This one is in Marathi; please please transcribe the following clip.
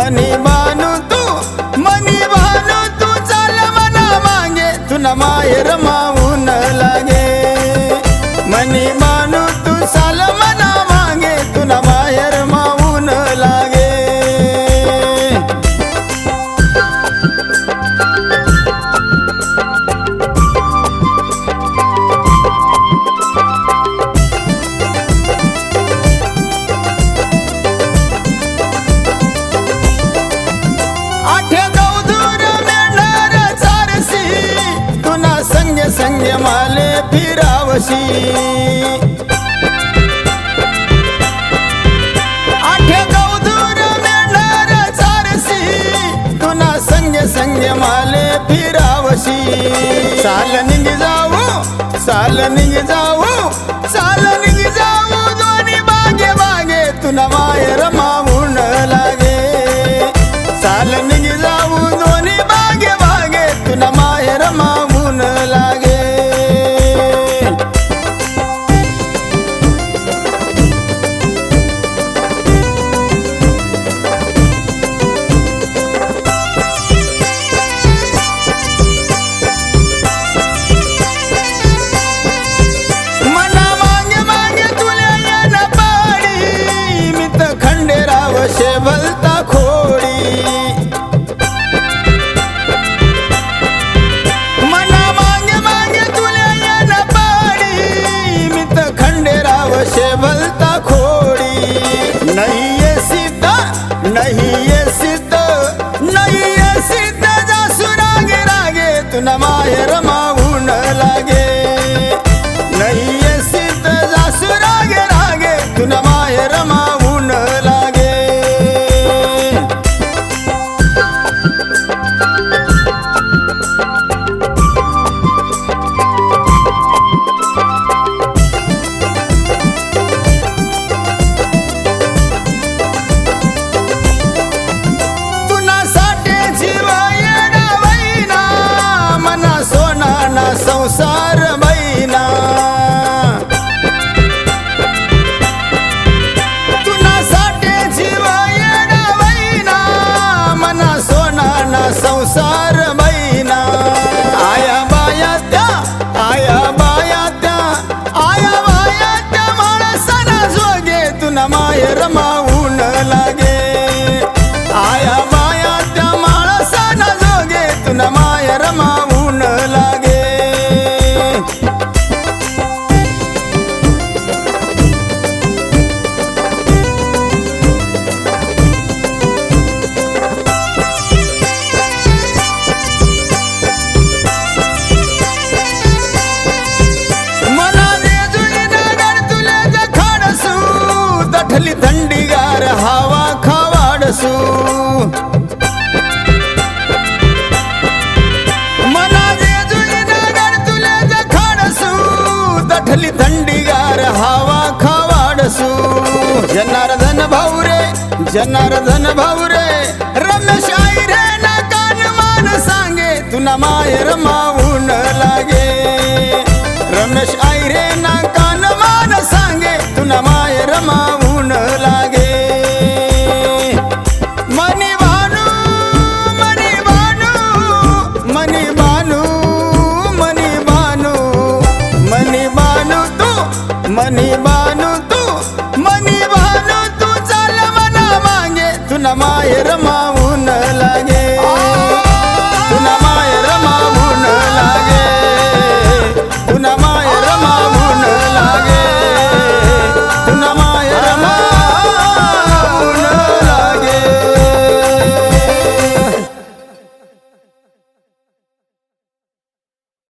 मनी बानू तू मनी बानू तू चाल मना मागे तुना माहेर मा संगे माले फिरावशी. आठे गौदूर मेंढर चारसी तुना संगे संगे माले फिरावशी. साल निघ जाऊ साल निघ जाऊ साल निघ जाऊ दोन्ही बागे बागे तुला मायर मावून लागे. साल निघ जाऊ दोन्ही बागे बागे तुला मायर मा तुना माहेर मावून लागे. লাগে जनार्दन भाऊरे जनार्दन भाऊरे रमेश आई रे ना कान मान सांगे तुना माहेर मावून लागे रमेश आई रे ना कान मान सांगे तुना माहेर मावून लागे मनी भानू मनी भानू मनी भानू मनी भानू मनी भानू तू मनी भानू मा